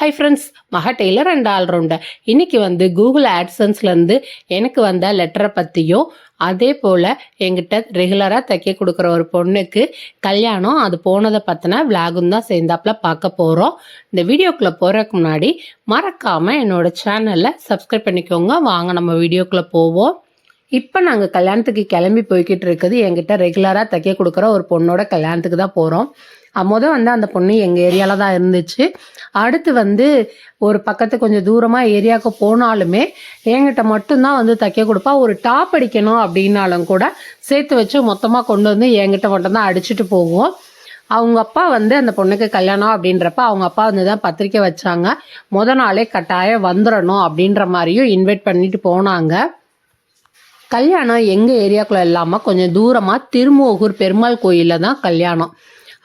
Hi friends Maha tailor and allrounder இன்னைக்கு வந்து Google ஆட்சன்ஸ்லேருந்து எனக்கு வந்த லெட்டரை பற்றியும் அதே போல் எங்கிட்ட ரெகுலராக தைக்க கொடுக்குற ஒரு பொண்ணுக்கு கல்யாணம் அது போனதை பற்றின விலாகும் தான் சேர்ந்தாப்புல பார்க்க போகிறோம் இந்த வீடியோக்குள்ளே போகிறதுக்கு முன்னாடி மறக்காமல் என்னோடய சேனலை சப்ஸ்கிரைப் பண்ணிக்கோங்க. வாங்க நம்ம வீடியோக்குள்ளே போவோம். இப்போ நாங்கள் கல்யாணத்துக்கு கிளம்பி போய்கிட்டு இருக்குது. எங்கிட்ட ரெகுலராக தைக்க கொடுக்குற ஒரு பொண்ணோட கல்யாணத்துக்கு தான் போகிறோம் மொதல் வந்து அந்த பொண்ணு எங்கள் ஏரியாவில் தான் இருந்துச்சு. அடுத்து வந்து ஒரு பக்கத்து கொஞ்சம் தூரமாக ஏரியாவுக்கு போனாலுமே என்கிட்ட மட்டும்தான் வந்து தைக்க கொடுப்பா. ஒரு டாப் அடிக்கணும் அப்படின்னாலும் கூட சேர்த்து வச்சு மொத்தமாக கொண்டு வந்து என்கிட்ட மட்டும்தான் அடிச்சுட்டு போவோம். அவங்க அப்பா வந்து அந்த பொண்ணுக்கு கல்யாணம் அப்படின்றப்ப அவங்க அப்பா வந்து தான் பத்திரிக்கை வச்சாங்க. முத நாளே கட்டாயம் வந்துடணும் அப்படின்ற மாதிரியும் இன்வைட் பண்ணிட்டு போனாங்க. கல்யாணம் எங்கள் ஏரியாக்குள்ளே இல்லாமல் கொஞ்சம் தூரமாக திருமோகூர் பெருமாள் கோயிலில் தான் கல்யாணம்.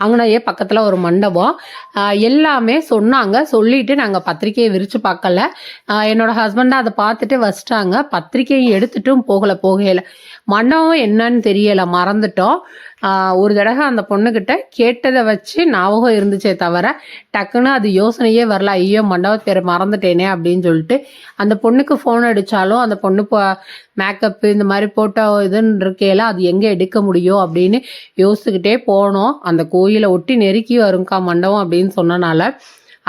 அங்கனையே பக்கத்தில் ஒரு மண்டபம். எல்லாமே சொன்னாங்க. சொல்லிட்டு நாங்கள் பத்திரிக்கையை விரித்து பார்க்கல என்னோட ஹஸ்பண்டை அதை பார்த்துட்டு வச்சிட்டாங்க. பத்திரிக்கையை எடுத்துட்டும் போகலை போகையில. மண்டபம் என்னன்னு தெரியலை மறந்துட்டோம். ஒரு தடவை அந்த பொண்ணுக்கிட்ட கேட்டதை வச்சு ஞாபகம் இருந்துச்சே தவிர டக்குன்னு அது யோசனையே வரல. ஐயோ மண்டபத்து பேரை மறந்துட்டேனே அப்படின்னு சொல்லிட்டு அந்த பொண்ணுக்கு ஃபோன் அடித்தாலும் அந்த பொண்ணு இப்போ மேக்கப்பு இந்த மாதிரி போட்டோ இதுன்னு இருக்கையில அது எங்கே எடுக்க முடியும் அப்படின்னு யோசிச்சுக்கிட்டே போனோம். அந்த கோயிலை ஒட்டி நெருக்கி வரும்க்கா மண்டபம் அப்படின்னு சொன்னனால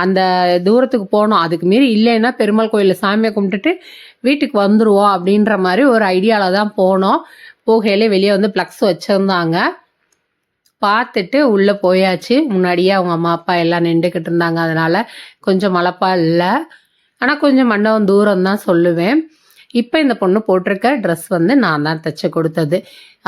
அந்த தூரத்துக்கு போனோம். அதுக்கு மீறி இல்லைன்னா பெருமாள் கோயிலில் சாமியை கும்பிட்டுட்டு வீட்டுக்கு வந்துடுவோம் அப்படின்ற மாதிரி ஒரு ஐடியாவில் தான் போனோம். போகையிலே வெளியே வந்து ப்ளக்ஸ் வச்சுருந்தாங்க. பார்த்துட்டு உள்ளே போயாச்சு. முன்னாடியே அவங்க அம்மா அப்பா எல்லாம் நின்றுக்கிட்டு இருந்தாங்க. அதனால் கொஞ்சம் மலப்பா இல்லை. ஆனால் கொஞ்சம் மண்டபம் தூரம் தான் சொல்லுவேன். இப்போ இந்த பொண்ணு போட்டிருக்க ட்ரெஸ் வந்து நான் தான் தைச்சு கொடுத்தது.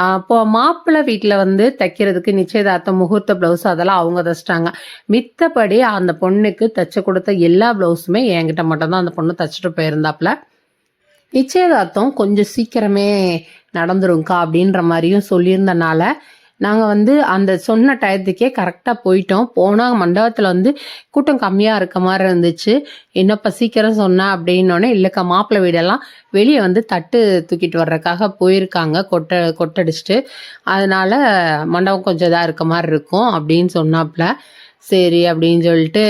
அப்போ மாப்பிள்ளை வீட்டில் வந்து தைக்கிறதுக்கு நிச்சயதார்த்தம் முகூர்த்த ப்ளவுஸ் அதெல்லாம் அவங்க தைச்சிட்டாங்க. மித்தபடி அந்த பொண்ணுக்கு தைச்சு கொடுத்த எல்லா ப்ளவுஸுமே என்கிட்ட மட்டும்தான் அந்த பொண்ணு தைச்சிட்டு போயிருந்தாப்புல. நிச்சயதார்த்தம் கொஞ்சம் சீக்கிரமே நடந்துரும்க்கா அப்படின்ற மாதிரியும் சொல்லியிருந்தனால நாங்கள் வந்து அந்த சொன்ன டயத்துக்கே கரெக்டாக போயிட்டோம். போனால் மண்டபத்தில் வந்து கூட்டம் கம்மியாக இருக்க மாதிரி இருந்துச்சு. என்னப்பா சீக்கிரம் சொன்னேன் அப்படின்னோடனே இல்லைக்கா மாப்பிள்ளை வீடெல்லாம் வெளியே வந்து தட்டு தூக்கிட்டு வர்றதுக்காக போயிருக்காங்க. கொட்டை கொட்டடிச்சிட்டு. அதனால் மண்டபம் கொஞ்சம் இதாக இருக்க மாதிரி இருக்கும் அப்படின்னு சொன்னாப்புல சரி அப்படின்னு சொல்லிட்டு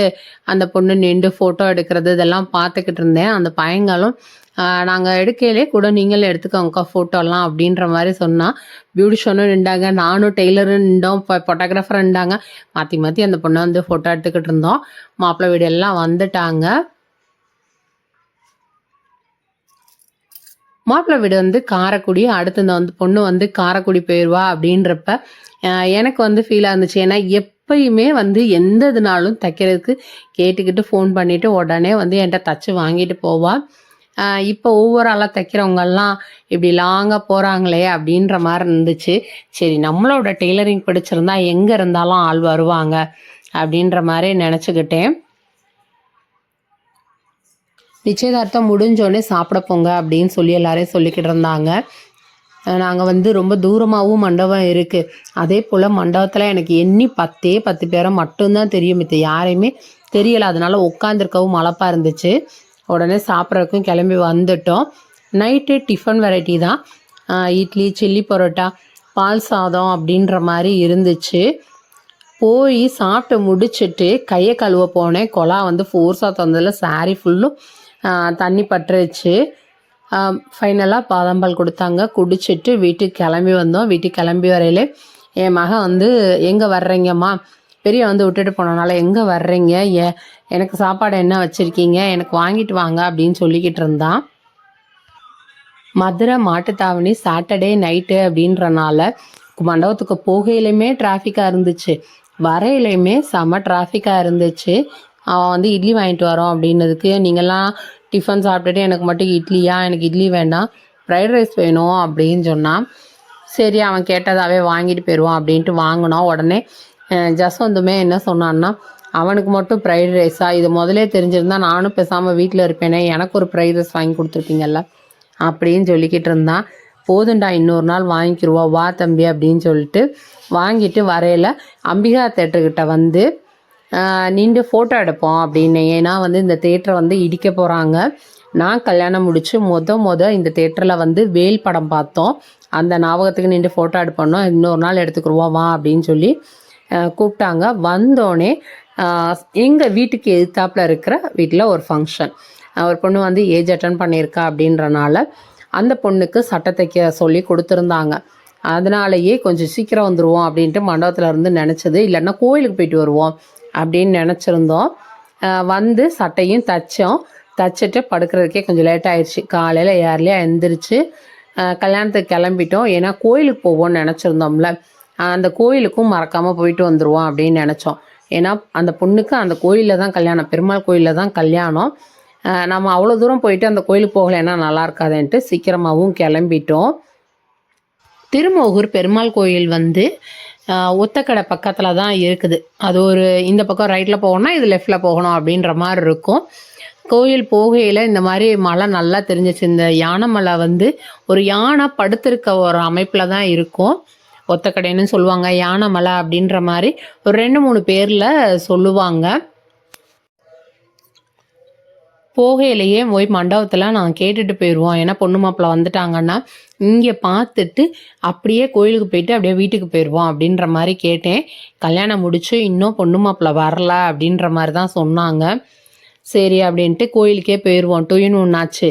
அந்த பொண்ணு நின்று ஃபோட்டோ எடுக்கிறது இதெல்லாம் பார்த்துக்கிட்டு இருந்தேன். அந்த பையங்களும் நாங்கள் எடுக்கையிலே கூட நீங்களும் எடுத்துக்கோங்கக்கா ஃபோட்டோலாம் அப்படின்ற மாதிரி சொன்னால் பியூட்டிஷனும் நின்றாங்க நானும் டெய்லரும் நின்றோம் இப்போ ஃபோட்டோகிராஃபர் நின்றாங்க. மாற்றி மாற்றி அந்த பொண்ணை வந்து ஃபோட்டோ எடுத்துக்கிட்டு இருந்தோம். மாப்பிள்ளை வீடு எல்லாம் வந்துட்டாங்க. மாப்பிள்ளை வீடு வந்து காரைக்குடி அடுத்து இந்த வந்து பொண்ணு வந்து காரைக்குடி போயிடுவா அப்படின்றப்ப எனக்கு வந்து ஃபீலாக இருந்துச்சு. ஏன்னா எப்பயுமே வந்து எந்த இதுனாலும் தைக்கிறதுக்கு கேட்டுக்கிட்டு ஃபோன் பண்ணிவிட்டு உடனே வந்து என்கிட்ட தச்சு வாங்கிட்டு போவாள் இப்போ ஒவ்வொரு ஆளாக தைக்கிறவங்கெல்லாம் இப்படி லாங்காக போகிறாங்களே அப்படின்ற மாதிரி இருந்துச்சு. சரி நம்மளோட டெய்லரிங் பிடிச்சிருந்தா எங்கே இருந்தாலும் ஆள் வருவாங்க அப்படின்ற மாதிரி நினச்சிக்கிட்டேன். நிச்சயதார்த்தம் முடிஞ்சோடனே சாப்பிட போங்க அப்படின்னு சொல்லி எல்லாரையும் சொல்லிக்கிட்டு இருந்தாங்க. நாங்கள் வந்து ரொம்ப தூரமாகவும் மண்டபம் இருக்குது அதே போல் மண்டபத்தில் எனக்கு எண்ணி பத்தே பத்து பேரை மட்டும்தான் தெரியும். மித்த யாரையுமே தெரியலை. அதனால உட்காந்துருக்கவும் மலப்பாக இருந்துச்சு. உடனே சாப்பிட்றதுக்கும் கிளம்பி வந்துட்டோம். நைட்டு டிஃபன் வெரைட்டி தான். இட்லி சில்லி பரோட்டா பால் சாதம் அப்படின்ற மாதிரி இருந்துச்சு. போய் சாப்பிட்டு முடிச்சுட்டு கையை கழுவ போனேன். கொலா வந்து ஃபோர்ஸாக தந்ததில் சாரி ஃபுல்லும் தண்ணி பட்டுருச்சு. ஃபைனலாக பாதாம்பால் கொடுத்தாங்க. குடிச்சிட்டு வீட்டுக்கு கிளம்பி வந்தோம். வீட்டுக்கு கிளம்பி வரையிலே என் மகன் வந்து எங்கே வர்றீங்கம்மா? பெரிய வந்து விட்டுட்டு போனனால எங்கே வர்றீங்க? ஏ எனக்கு சாப்பாடு என்ன வச்சுருக்கீங்க? எனக்கு வாங்கிட்டு வாங்க அப்படின்னு சொல்லிக்கிட்டு இருந்தான். மதுரை மாட்டுத்தாவணி சாட்டர்டே நைட்டு அப்படின்றனால மண்டபத்துக்கு போகையிலையுமே டிராஃபிக்காக இருந்துச்சு. வரையிலையுமே செம டிராஃபிக்காக இருந்துச்சு. அவன் வந்து இட்லி வாங்கிட்டு வரோம் அப்படின்னதுக்கு நீங்கள்லாம் டிஃபன் சாப்பிட்டுட்டு எனக்கு மட்டும் இட்லியா? எனக்கு இட்லி வேண்டாம். ஃப்ரைட் ரைஸ் வேணும் அப்படின்னு சொன்னான். சரி அவன் கேட்டதாகவே வாங்கிட்டு போயிடுவான் அப்படின்ட்டு வாங்கினோம் உடனே ஜஸ்வந்துமே என்ன சொன்னான்னா அவனுக்கு மட்டும் ஃப்ரைட் ரைஸா இது முதலே தெரிஞ்சிருந்தா நானும் பேசாமல் வீட்டில் இருப்பேனே. எனக்கு ஒரு ஃப்ரைட் ரைஸ் வாங்கி கொடுத்துருப்பீங்கல்ல? அப்படின்னு சொல்லிக்கிட்டு இருந்தான் போதுண்டா இன்னொரு நாள் வாங்கிக்கிருவோம் வா தம்பி அப்படின்னு சொல்லிட்டு வாங்கிட்டு வரையில் அம்பிகா தேட்டர்கிட்ட வந்து நின்று ஃபோட்டோ எடுப்போம் அப்படின்னு. ஏன்னா வந்து இந்த தேட்டரை வந்து இடிக்க போகிறாங்க நான் கல்யாணம் முடித்து மொத மொத இந்த தேட்டரில் வந்து வேல் படம் பார்த்தோம். அந்த ஞாபகத்துக்கு நின்று ஃபோட்டோ எடுப்போம் இன்னொரு நாள் எடுத்துக்கிருவோம் வா அப்படின்னு சொல்லி கூப்பிட்டாங்க. வந்தோடனே எங்கள் வீட்டுக்கு எதிர்த்தாப்பில் இருக்கிற வீட்டில் ஒரு ஃபங்க்ஷன் ஒரு பொண்ணு வந்து ஏஜ் அட்டன் பண்ணியிருக்கா அப்படின்றனால அந்த பொண்ணுக்கு சட்டை தைக்க சொல்லி கொடுத்துருந்தாங்க. அதனாலேயே கொஞ்சம் சீக்கிரம் வந்துடுவோம் அப்படின்ட்டு மண்டபத்தில் இருந்து நினச்சது. இல்லைன்னா கோயிலுக்கு போயிட்டு வருவோம் அப்படின்னு நினச்சிருந்தோம். வந்து சட்டையும் தைச்சோம். தைச்சிட்டு படுக்கிறதுக்கே கொஞ்சம் லேட் ஆயிடுச்சு காலையில் ஏர்லியாக எழுந்திரிச்சு கல்யாணத்துக்கு கிளம்பிட்டோம். ஏன்னா கோயிலுக்கு போவோம்னு நினச்சிருந்தோம்ல. அந்த கோயிலுக்கும் மறக்காமல் போயிட்டு வந்துடுவோம் அப்படின்னு நினச்சோம். ஏன்னா அந்த பொண்ணுக்கு அந்த கோயிலில் தான் கல்யாணம் பெருமாள் கோயிலில் தான் கல்யாணம். நம்ம அவ்வளோ தூரம் போயிட்டு அந்த கோயிலுக்கு போகலைன்னா நல்லா இருக்காதுன்ட்டு சீக்கிரமாகவும் கிளம்பிட்டோம். திருமோகூர் பெருமாள் கோயில் வந்து ஒத்தக்கடை பக்கத்தில் தான் இருக்குது. அது ஒரு இந்த பக்கம் ரைட்டில் போகணும்னா இது லெஃப்டில் போகணும் அப்படின்ற மாதிரி இருக்கும். கோயில் போகையில் இந்த மாதிரி மலை நல்லா தெரிஞ்சிச்சு. இந்த யானை மலை வந்து ஒரு யானை படுத்திருக்க ஒரு அமைப்பில் தான் இருக்கும். ஒத்தக்கடைன்னு சொல்லுவாங்க யானை மலை அப்படின்ற மாதிரி ஒரு ரெண்டு மூணு பேரில் சொல்லுவாங்க. போகையிலேயே போய் மண்டபத்தில் நான் கேட்டுட்டு போயிடுவோம் ஏன்னா பொண்ணு மாப்பிள்ள வந்துட்டாங்கன்னா இங்கே பார்த்துட்டு அப்படியே கோயிலுக்கு போயிட்டு அப்படியே வீட்டுக்கு போயிடுவோம் அப்படின்ற மாதிரி கேட்டேன். கல்யாணம் முடிச்சு இன்னும் பொண்ணு மாப்பிள்ள வரல அப்படின்ற மாதிரி தான் சொன்னாங்க. சரி அப்படின்ட்டு கோயிலுக்கே போயிடுவோம் டூயின் ஒன்றாச்சு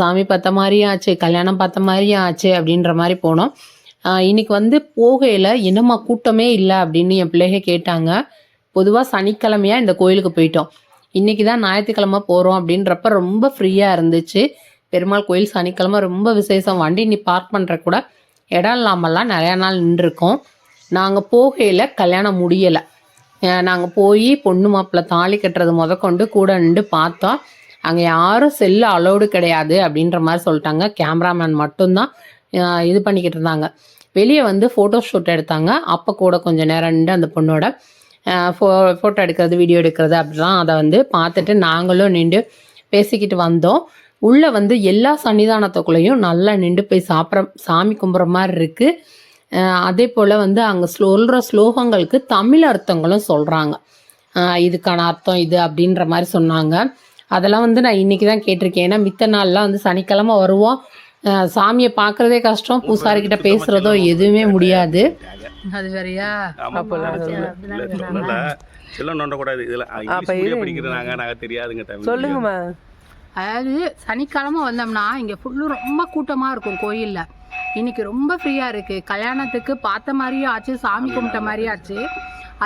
சாமி பார்த்த மாதிரியும் ஆச்சு கல்யாணம் பார்த்த மாதிரியும் ஆச்சு அப்படின்ற மாதிரி போனோம். இன்னைக்கு வந்து போகையில் என்னம்மா கூட்டமே இல்லை அப்படின்னு என் பிள்ளைக கேட்டாங்க. பொதுவாக சனிக்கிழமையா இந்த கோயிலுக்கு போயிட்டோம். இன்றைக்கி தான் ஞாயிற்றுக்கிழமை போகிறோம் அப்படின்றப்ப ரொம்ப ஃப்ரீயாக இருந்துச்சு. பெருமாள் கோயில் சனிக்கிழமை ரொம்ப விசேஷம். வண்டி நீ பார்க் பண்ணுற கூட இடம் இல்லாமல்லாம் நிறையா நாள் நின்றுருக்கோம். நாங்கள் போகையில் கல்யாணம் முடியலை. நாங்கள் போய் பொண்ணு மாப்பிள்ளை தாலி கட்டுறது முதற்கொண்டு கூட நின்று பார்த்தோம். அங்கே யாரும் செல்லு அலோடு கிடையாது அப்படின்ற மாதிரி சொல்லிட்டாங்க. கேமராமேன் மட்டும்தான். இது பண்ணிக்கிட்டு இருந்தாங்க. வெளியே வந்து ஃபோட்டோ ஷூட் எடுத்தாங்க. அப்போ கூட கொஞ்சம் நேரம் நின்று அந்த பொண்ணோட ஃபோ ஃபோட்டோ எடுக்கிறது வீடியோ எடுக்கிறது அப்படிலாம் அதை வந்து பார்த்துட்டு நாங்களும் நின்று பேசிக்கிட்டு வந்தோம். உள்ளே வந்து எல்லா சன்னிதானத்துக்குள்ளேயும் நல்லா நின்று போய் சாப்பிட்ற சாமி கும்பிட்ற மாதிரி இருக்குது அதே போல் வந்து அங்கே சொல்கிற ஸ்லோகங்களுக்கு தமிழ் அர்த்தங்களும் சொல்கிறாங்க இதுக்கான அர்த்தம் இது அப்படின்ற மாதிரி சொன்னாங்க. அதெல்லாம் வந்து நான் இன்னைக்கு தான் கேட்டிருக்கேன். ஏன்னா மித்த நாள்லாம் வந்து சனிக்கிழமை வருவோம். சாமியை பார்க்குறதே கஷ்டம். பூசாரிக்கிட்ட பேசுகிறதோ எதுவுமே முடியாது. அது வேறையா சொல்லுங்கம்மா. அதாவது சனிக்கிழமை வந்தோம்னா இங்கே ஃபுல்லும் ரொம்ப கூட்டமாக இருக்கும் கோயிலில். இன்னைக்கு ரொம்ப ஃப்ரீயாக இருக்குது கல்யாணத்துக்கு பார்த்த மாதிரியும் ஆச்சு சாமி கும்பிட்ட மாதிரியும் ஆச்சு.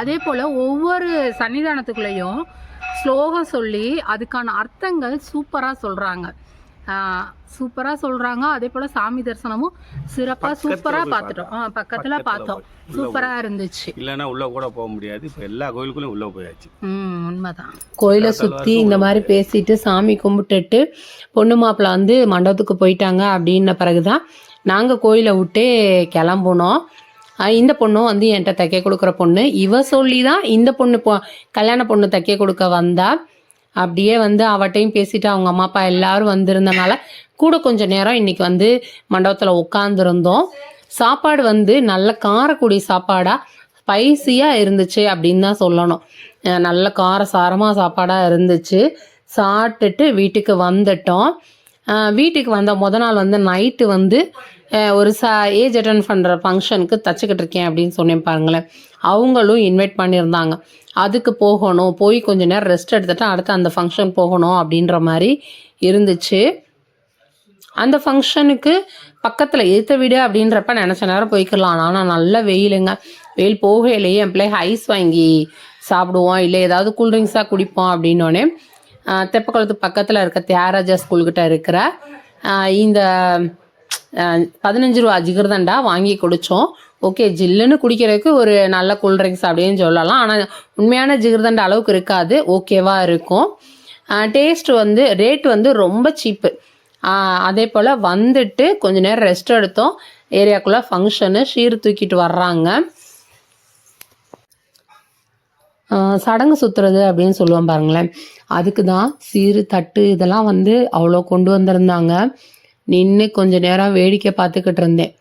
அதே போல் ஒவ்வொரு சன்னிதானத்துக்குள்ளேயும் ஸ்லோகம் சொல்லி அதுக்கான அர்த்தங்கள் சூப்பராக சொல்கிறாங்க சூப்பராக சொல்கிறாங்க அதே போல் சாமி தரிசனமும் சிறப்பாக சூப்பராக பார்த்துட்டோம் ஆ பக்கத்தில் பார்த்தோம். சூப்பராக இருந்துச்சு. இல்லைன்னா உள்ள கூட போக முடியாது. இப்போ எல்லா கோயிலுக்குள்ளயும் உள்ள போயாச்சு. ம் உண்மைதான். கோயிலை சுற்றி இந்த மாதிரி பேசிட்டு சாமி கும்பிட்டுட்டு பொண்ணு மாப்பிள்ளை வந்து மண்டபத்துக்கு போயிட்டாங்க அப்படின்ன பிறகு தான் நாங்கள் கோயிலை விட்டே கிளம்புனோம். இந்த பொண்ணும் வந்து என்கிட்ட தைக்க கொடுக்குற பொண்ணு. இவ சொல்லி தான் இந்த பொண்ணு பொ கல்யாண பொண்ணு தைக்க கொடுக்க வந்தா. அப்படியே வந்து அவட்டையும் பேசிட்டு அவங்க அம்மா அப்பா எல்லாரும் வந்திருந்தனால கூட கொஞ்சம் நேரம் இன்னைக்கு வந்து மண்டபத்தில் உட்காந்துருந்தோம் சாப்பாடு வந்து நல்ல காரக்குடி சாப்பாடாக ஸ்பைசியாக இருந்துச்சு அப்படின்னு தான் சொல்லணும். நல்ல கார சாரமாக சாப்பாடாக இருந்துச்சு. சாப்பிட்டுட்டு வீட்டுக்கு வந்துட்டோம். வீட்டுக்கு வந்த முத நாள் வந்து நைட்டு வந்து ஒரு ச ஏஜ் அட்டன் பண்ணுற ஃபங்க்ஷனுக்கு தச்சுக்கிட்டு இருக்கேன் அப்படின்னு சொன்னேன் பாருங்களேன். அவங்களும் இன்வைட் பண்ணியிருந்தாங்க. அதுக்கு போகணும். போய் கொஞ்ச நேரம் ரெஸ்ட் எடுத்துட்டு அடுத்து அந்த ஃபங்க்ஷன் போகணும் அப்படின்ற மாதிரி இருந்துச்சு. அந்த ஃபங்க்ஷனுக்கு பக்கத்தில் எடுத்த வீடு அப்படின்றப்ப நினச்ச நேரம் போய்க்கலாம் ஆனால் நல்ல வெயிலுங்க. வெயில் போகையிலேயே என் பிள்ளை ஐஸ் வாங்கி சாப்பிடுவோம் இல்லை ஏதாவது கூல்ட்ரிங்க்ஸாக குடிப்போம் அப்படின்னோடனே தெப்பக்குளத்து பக்கத்தில் இருக்க தியாகராஜா ஸ்கூல்கிட்ட இருக்கிற இந்த பதினஞ்சு ரூபா ஜிகர்தண்டா வாங்கி குடித்தோம் ஓகே ஜில்லுன்னு குடிக்கிறதுக்கு ஒரு நல்ல கூல்ட்ரிங்க்ஸ் அப்படின்னு சொல்லலாம். ஆனால் உண்மையான ஜிகர்தண்டா அளவுக்கு இருக்காது. ஓகேவாக இருக்கும். டேஸ்ட் வந்து ரேட் வந்து ரொம்ப சீப்பு அதே போல் வந்துட்டு கொஞ்ச நேரம் ரெஸ்ட் எடுத்தோம். ஏரியாக்குள்ளே ஃபங்க்ஷனு ஷீர் தூக்கிட்டு வர்றாங்க. சடங்கு சுற்றுறது அப்படின்னு சொல்லுவோம் பாருங்களேன். அதுக்கு தான் சீரு தட்டு இதெல்லாம் வந்து அவ்வளோ கொண்டு வந்திருந்தாங்க. நின்று கொஞ்ச நேரம் வேடிக்கை பார்த்துக்கிட்டு இருந்தேன்.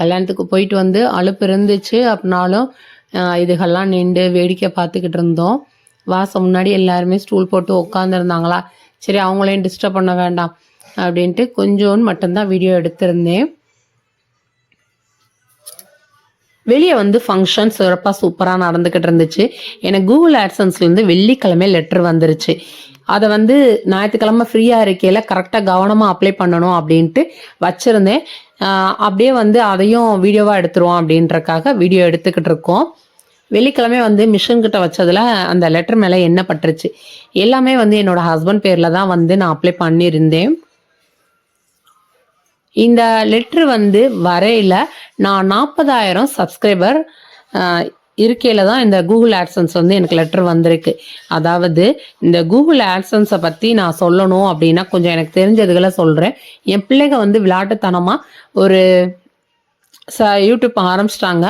கல்யாணத்துக்கு போயிட்டு வந்து அலுப்பு இருந்துச்சு. அப்படின்னாலும் இதுகள்லாம் இதுகெல்லாம் நின்று வேடிக்கை பார்த்துக்கிட்டு இருந்தோம். வாசம் முன்னாடி எல்லாருமே ஸ்டூல் போட்டு உட்காந்துருந்தாங்களா சரி அவங்களையும் டிஸ்டர்ப் பண்ண வேண்டாம் அப்படின்ட்டு கொஞ்சோன்னு மட்டும்தான் வீடியோ எடுத்திருந்தேன். வெளியே வந்து ஃபங்க்ஷன் சிறப்பாக சூப்பராக நடந்துக்கிட்டு இருந்துச்சு. எனக்கு கூகுள் ஆட்சன்ஸ்லேருந்து வெள்ளிக்கிழமை லெட்டர் வந்துருச்சு. அதை வந்து ஞாயிற்றுக்கிழமை ஃப்ரீயாக இருக்கையில் கரெக்டாக கவனமாக அப்ளை பண்ணணும் அப்படின்ட்டு வச்சுருந்தேன். அப்படியே வந்து அதையும் வீடியோவாக எடுத்துருவோம் அப்படின்றக்காக வீடியோ எடுத்துக்கிட்டு இருக்கோம். வெள்ளிக்கிழமை வந்து மிஷின் வச்சதில் அந்த லெட்டர் மேலே என்ன பட்டுருச்சு? எல்லாமே வந்து என்னோட ஹஸ்பண்ட் பேரில் தான் வந்து நான் அப்ளை பண்ணியிருந்தேன். இந்த லெட்ரு வந்து வரையில் நான் நாற்பதாயிரம் சப்ஸ்கிரைபர் இருக்கையில் தான் இந்த கூகுள் ஆட்சன்ஸ் வந்து எனக்கு லெட்டர் வந்திருக்கு. அதாவது இந்த கூகுள் ஆட்சன்ஸை பற்றி நான் சொல்லணும் அப்படின்னா கொஞ்சம் எனக்கு தெரிஞ்சதுகளை சொல்கிறேன் என் பிள்ளைங்க வந்து விளையாட்டுத்தனமாக ஒரு ச யூடியூப் ஆரம்பிச்சிட்டாங்க.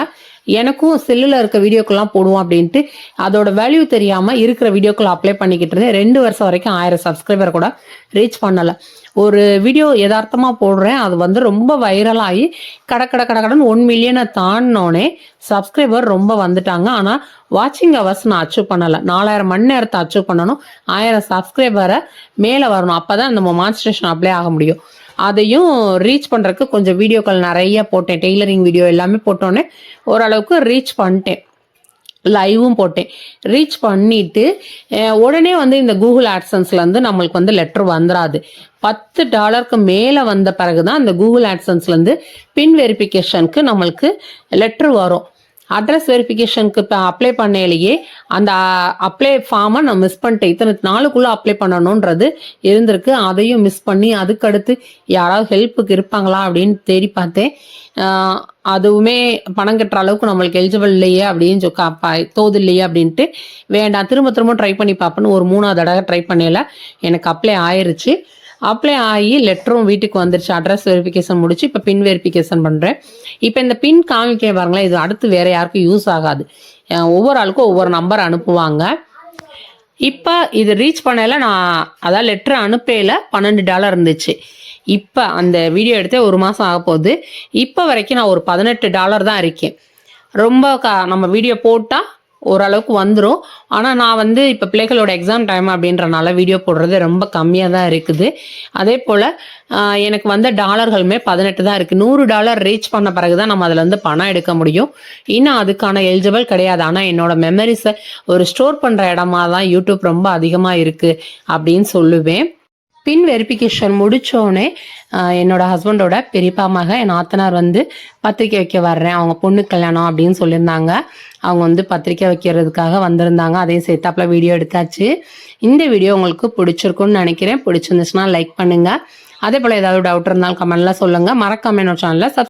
எனக்கும் செல்லில் இருக்க வீடியோக்கெல்லாம் போடுவோம் அப்படின்ட்டு அதோட வேல்யூ தெரியாமல் இருக்கிற வீடியோக்கள் அப்ளை பண்ணிக்கிட்டு இருந்தேன். ரெண்டு வருஷம் வரைக்கும் ஆயிரம் சப்ஸ்கிரைபர் கூட ரீச் பண்ணலை. ஒரு வீடியோ யதார்த்தமாக போடுறேன். அது வந்து ரொம்ப வைரலாகி கட கட கட ஒன் மில்லியனை தாண்டினோடனே சப்ஸ்கிரைபர் ரொம்ப வந்துட்டாங்க. ஆனால் வாட்சிங் ஹவர்ஸ் நான் அச்சீவ் பண்ணலை. நாலாயிரம் மணி நேரத்தை அச்சீவ் பண்ணணும். ஆயிரம் சப்ஸ்கிரைபரை மேலே வரணும். அப்போ தான் நம்ம மான்ஸ்ட்ரேஷன் அப்ளை ஆக முடியும். அதையும் ரீச் பண்ணுறதுக்கு கொஞ்சம் வீடியோக்கள் நிறைய போட்டேன். டெய்லரிங் வீடியோ எல்லாமே போட்டோன்னே ஓரளவுக்கு ரீச் பண்ணிட்டேன். லைவும் போட்டேன். ரீச் பண்ணிட்டு உடனே வந்து இந்த கூகுள் ஆட்சன்ஸ்லேருந்து நம்மளுக்கு வந்து லெட்டர் வந்துடாது பத்து டாலருக்கு மேலே வந்த பிறகு தான் இந்த கூகுள் ஆட்சன்ஸ்லேருந்து பின் வெரிஃபிகேஷனுக்கு நம்மளுக்கு லெட்ரு வரும். அட்ரஸ் வெரிஃபிகேஷனுக்கு இப்போ அப்ளை பண்ணையிலேயே அந்த அப்ளை ஃபார்மை நான் மிஸ் பண்ணிட்டேன். இத்தனை நாளுக்குள்ளே அப்ளை பண்ணணுன்றது இருந்திருக்கு. அதையும் மிஸ் பண்ணி அதுக்கடுத்து யாராவது ஹெல்ப்புக்கு இருப்பாங்களா அப்படின்னு தேடி பார்த்தேன். அதுவுமே பணம் கட்டுற அளவுக்கு நம்மளுக்கு எலிஜிபிள் இல்லையே அப்படின்னு சொல்லி பா தோது இல்லையே அப்படின்ட்டு வேண்டாம். திரும்ப திரும்ப ட்ரை பண்ணி பார்ப்பேன்னு ஒரு மூணாவது தடவை ட்ரை பண்ணல எனக்கு அப்ளை ஆயிருச்சு. அப்ளை ஆகி லெட்டரும் வீட்டுக்கு வந்துருச்சு. அட்ரஸ் வெரிஃபிகேஷன் முடிச்சு இப்போ பின் வெரிஃபிகேஷன் பண்ணுறேன் இப்போ இந்த பின் காமிக்க பாருங்களேன் இது அடுத்து வேற யாருக்கும் யூஸ் ஆகாது. ஒவ்வொரு ஆளுக்கும் ஒவ்வொரு நம்பர் அனுப்புவாங்க. இப்போ இது ரீச் பண்ணல நான் அதான் லெட்டர் அனுப்பையில் பன்னெண்டு டாலர் இருந்துச்சு. இப்போ அந்த வீடியோ எடுத்தே ஒரு மாதம் ஆக போகுது. இப்போ வரைக்கும் நான் ஒரு பதினெட்டு டாலர் தான் இருக்கேன். ரொம்ப க நம்ம வீடியோ போட்டால் ஓரளவுக்கு வந்துடும் ஆனால் நான் வந்து இப்போ பிள்ளைகளோட எக்ஸாம் டைம் அப்படின்றனால வீடியோ போடுறது ரொம்ப கம்மியாக தான் இருக்குது. அதே போல் எனக்கு வந்த டாலர்களுமே பதினெட்டு தான் இருக்குது நூறு டாலர் ரீச் பண்ண பிறகு தான் நம்ம அதில் வந்து பணம் எடுக்க முடியும். இன்னும் அதுக்கான எலிஜிபிள் கிடையாது. ஆனால் என்னோட மெமரிஸை ஒரு ஸ்டோர் பண்ணுற இடமா தான் யூடியூப் ரொம்ப அதிகமாக இருக்குது அப்படின்னு சொல்லுவேன். பின் வெரிஃபிகேஷன் முடித்தோடனே என்னோட ஹஸ்பண்டோட பெரியப்பா மக என் ஆத்தனார் வந்து பத்திரிக்கை வைக்க வர்றேன். அவங்க பொண்ணு கல்யாணம் அப்படின்னு சொல்லியிருந்தாங்க. அவங்க வந்து பத்திரிக்கை வைக்கிறதுக்காக வந்திருந்தாங்க. அதையும் சேர்த்தாப்புல வீடியோ எடுத்தாச்சு. இந்த வீடியோ உங்களுக்கு பிடிச்சிருக்கும்னு நினைக்கிறேன். பிடிச்சிருந்துச்சுன்னா லைக் பண்ணுங்க. அதே போல் ஏதாவது டவுட் இருந்தாலும் கமெண்ட்லாம் சொல்லுங்க. மறக்காம என்னோட சேனலை